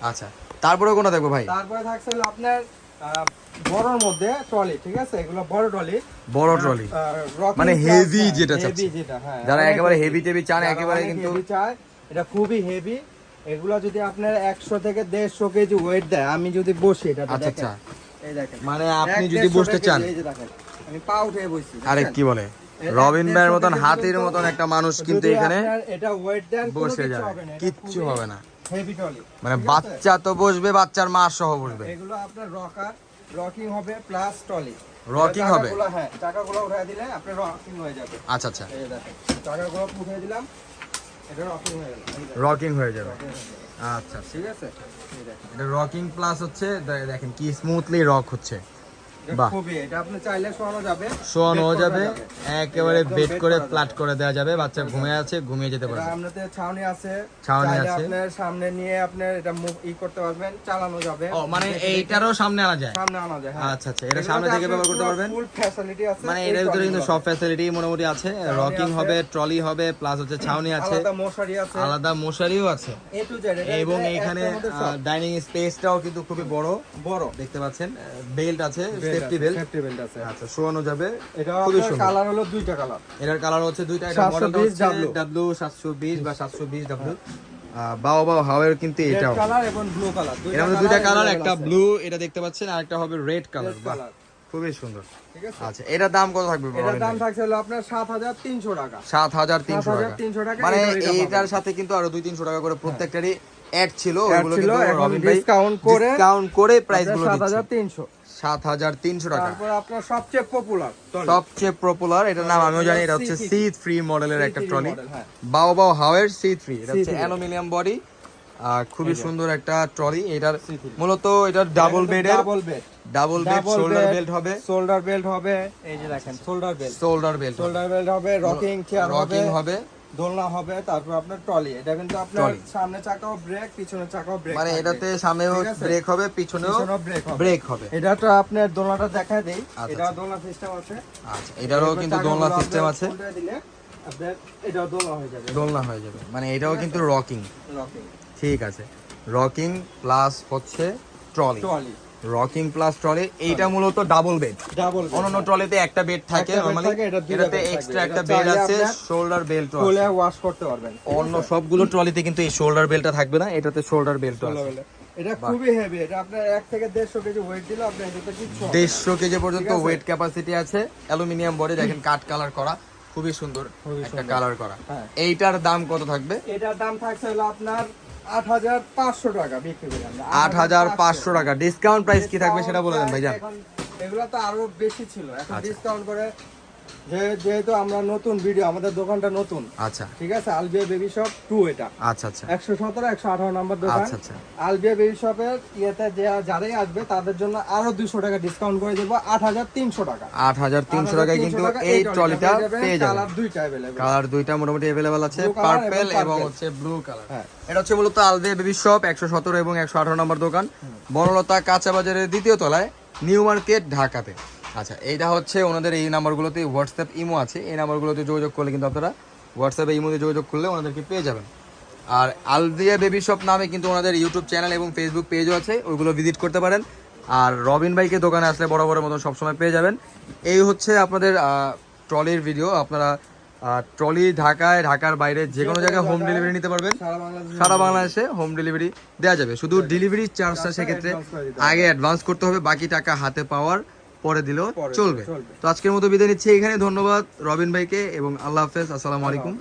আচ্ছা তারপরে কোনটা দেখব ভাই? তারপরে থাকছে আপনার বড়র মধ্যে ট্রলি ঠিক আছে? এগুলো বড় ট্রলি। বড় ট্রলি। মানে heavy যেটা হেভি যেটা হ্যাঁ যারা একেবারে হেভি টেভি চান একেবারে কিন্তু চায় এটা খুবই হেভি এগুলো যদি আপনার একশো থেকে দেড়শো কেজি ওয়েট দেয় আমি যদি বসি এটা আচ্ছা আচ্ছা। এই দেখেন। মানে আপনি যদি বসতে চান। আমি পা উঠে বসছি আরে কি বলে? রবিন ভাইয়ের মতন হাতির মতন একটা মানুষ কিন্তু এখানে এটা ওয়েট দেন বসে যাবে। কিচ্ছু হবে না। মানে বাচ্চা তো বসবে বাচ্চার মা সহ বসবে। এগুলো আপনার রকার রকিং হবে প্লাস? হ্যাঁ চাকাগুলো উঠাই দিলে আপনার রকিং হয়ে যাবে। আচ্ছা আচ্ছা। এই দেখেন চাকাগুলো উঠিয়ে দিলাম এটা রকিং হয়ে গেল। রকিং হয়ে যাবে। Rocking হয়ে গেল। আচ্ছা ঠিক আছে? এটা রকিং প্লাস হচ্ছে দেখেন কি স্মুথলি রক হচ্ছে। শোয়ানো যাবে। একেবারে একদম বেড bed করে করা ফ্ল্যাট করে দেওয়া যাবে বাচ্চা ঘুমিয়ে আছে ঘুমিয়ে যেতে পারবে। আপনাতে ছাউনি আছে। ছাউনি আছে। আপনার সামনে নিয়ে আপনার এটা মুভ ই করতে পারবেন চালানো যাবে। ও মানে এইটারও সামনে আনা যায়? সামনে আনা যায় হ্যাঁ। আচ্ছা, আচ্ছা, এটা সামনে থেকে ব্যবহার করতে পারবেন? ফুল ফ্যাসিলিটি আছে মানে এই ভিতরে কিন্তু সব ফ্যাসিলিটি মোটামুটি আছে রকিং হবে ট্রলি হবে প্লাস হচ্ছে ছাউনি আছে। আলাদা মশারি আছে। আলাদা মশারিও আছে। এ টু জেড এবং এখানে ডাইনিং স্পেসটাও কিন্তু খুবই বড়। বড়। দেখতে পাচ্ছেন বেল্ট আছে সেফটি বেল্ট সেফটি বেল্ট আছে। আচ্ছা শোয়ানো যাবে। এটা খুবই সুন্দর। কালার হলো দুইটা কালার এটার কালার হচ্ছে দুইটা এটা 720 মডেলটা হচ্ছে W ডাব্লিউ সাতশো বিশ বা সাতশো বিশ বাও বাও হাওয়ের কিন্তু এটাও। কালার এবং ব্লু কালারের মধ্যে দুইটা কালার একটা ব্লু এটা দেখতে পাচ্ছেন আর একটা হবে রেড কালার বাহ খুবই সুন্দর। আচ্ছা এটার দাম কত থাকবে এটার দাম থাকছে হলো আপনার সাত হাজার তিনশো টাকা। সাত হাজার তিনশো টাকা। 7,300 টাকা, মানে এটার- সাথে কিন্তু আরও দুই তিনশো টাকা করে প্রত্যেকটারই অ্যাড ছিল ওগুলো কিন্তু এখন রবিন ভাই discount করে ডিসকাউন্ট করে প্রাইসগুলো দিচ্ছে। তিনশো। সাত হাজার তিনশো টাকা। তারপর আপনার সবচেয়ে পপুলার সবচেয়ে পপুলার এটার নাম আমিও জানি এটা হচ্ছে C3 সি থ্রি মডেলের একটা ট্রলি হ্যাঁ। বাও বাও হাওয়ের সি থ্রি এটা হচ্ছে অ্যালুমিনিয়াম বডি খুবই সুন্দর একটা ট্রলি এটার মূলত এটা ডাবল বেডের double bed double bed shoulder belt হবে। শোল্ডার বেল্ট হবে এই যে দেখেন shoulder belt shoulder belt shoulder belt হবে রকিং চেয়ার হবে। রকিং হবে। দোলনা হবে তারপর আপনার ট্রলি। এটা কিন্তু আপনার। সামনে চাকাও ব্রেক পিছনে চাকাও ব্রেক মানে এটাতে সামনে ঠিক আছে? ব্রেক হবে পিছনেও ব্রেক হবে। ব্রেক হবে। এটা তো আপনার দোলনাটা দেখা দেই। আচ্ছা, এটা আচ্ছা। দোলনা সিস্টেম আছে। আচ্ছা এটারও কিন্তু দোলনা সিস্টেম আছে। আপনার এটাও দোলনা হয়ে যাবে। দোলনা হয়ে যাবে। মানে এটাও কিন্তু রকিং রকিং ঠিক আছে। রকিং প্লাস হচ্ছে trolley. Trolley. Rocking plus trolley এইটা মূলত ডাবল বেড ডাবল অন্যান্য ট্রলিতে একটা বেড থাকে নরমালি এটাতে এক্সট্রা একটা বেড আছে শোল্ডার বেল্টও খুলে ওয়াশ করতে পারবেন। অন্য সবগুলো ট্রলিতে কিন্তু এই শোল্ডার বেল্টটা থাকবে না এটাতে শোল্ডার বেল্টও আছে। এটা খুবই হেভি এটা আপনার এক থেকে দেড়শো কেজি ওয়েট দিলে আপনার এটাতে কিছু হবে না। দেড়শো কেজি পর্যন্ত ওয়েট ক্যাপাসিটি আছে অ্যালুমিনিয়াম বডি দেখেন কাট কালার করা খুবই সুন্দর একটা কালার করা। হ্যাঁ। এইটার দাম কত থাকবে? এটার দাম থাকছে হলো আপনার আট হাজার পাঁচশো টাকা বিক্রি করে আমরা। আট হাজার পাঁচশো টাকা ডিসকাউন্ট প্রাইস কি থাকবে সেটা বলে দেন ভাইজান এগুলো তো আরও বেশি ছিল এখন আচ্ছা। ডিসকাউন্ট করে যে- যেহেতু আমরা নতুন ভিডিও আমাদের দোকানটা নতুন আচ্ছা। ঠিক আছে? আলবিয়া বেবি শপ টু এটা। আচ্ছা আচ্ছা। একশো সতেরো একশো আঠারো নম্বর দোকান। আচ্ছা আচ্ছা। আলবিয়া বেবি শপের ইয়েতে যে যারাই আসবে তাদের জন্য আরও দুশো টাকা ডিসকাউন্ট করে দেবো আট হাজার তিনশো টাকা। আট হাজার তিনশো টাকায় কিন্তু এই ট্রলিটা পেয়ে যাবেন। কালার দুইটা অ্যাভেলেবেল কালার দুইটা মোটামুটি অ্যাভেলেবেল আছে পার্পেল এবং হচ্ছে ব্লু কালার হ্যাঁ। এটা হচ্ছে মূলত আলদে বেবি শপ একশো সতেরো এবং একশো আঠারো নম্বর দোকান। বনলতা কাঁচা বাজারের দ্বিতীয় তলায় নিউ মার্কেট ঢাকাতে। আচ্ছা এইটা হচ্ছে ওনাদের এই নাম্বারগুলোতে হোয়াটসঅ্যাপ ইমো আছে। এই নাম্বারগুলোতে যোগাযোগ করলে কিন্তু আপনারা হোয়াটসঅ্যাপে ইমোতে যোগাযোগ করলে ওনাদেরকে পেয়ে যাবেন। আর আলদিয়া বেবি শপ নামে কিন্তু ওনাদের ইউটিউব চ্যানেল এবং ফেসবুক পেজও আছে, ওইগুলো ভিজিট করতে পারেন। আর রবিন ভাইকে দোকানে আসলে বড় বড় মতন সবসময় পেয়ে যাবেন। এই হচ্ছে আপনাদের ট্রলির ভিডিও আপনারা ট্রলি ঢাকায়, ঢাকার বাইরে যে কোনো জায়গায় হোম ডেলিভারি নিতে পারবেন। সারা বাংলাদেশ হোম ডেলিভারি দেওয়া যাবে। শুধু ডেলিভারি চার্জটা সেক্ষেত্রে আগে অ্যাডভান্স করতে হবে, বাকি টাকা হাতে পাওয়ার পরে দিলেও চলবে। চলবে। তো আজকের মতো বিদায় নিচ্ছি। এখানে ধন্যবাদ রবিন ভাইকে এবং আল্লাহ হাফেজ। আসসালামু আলাইকুম।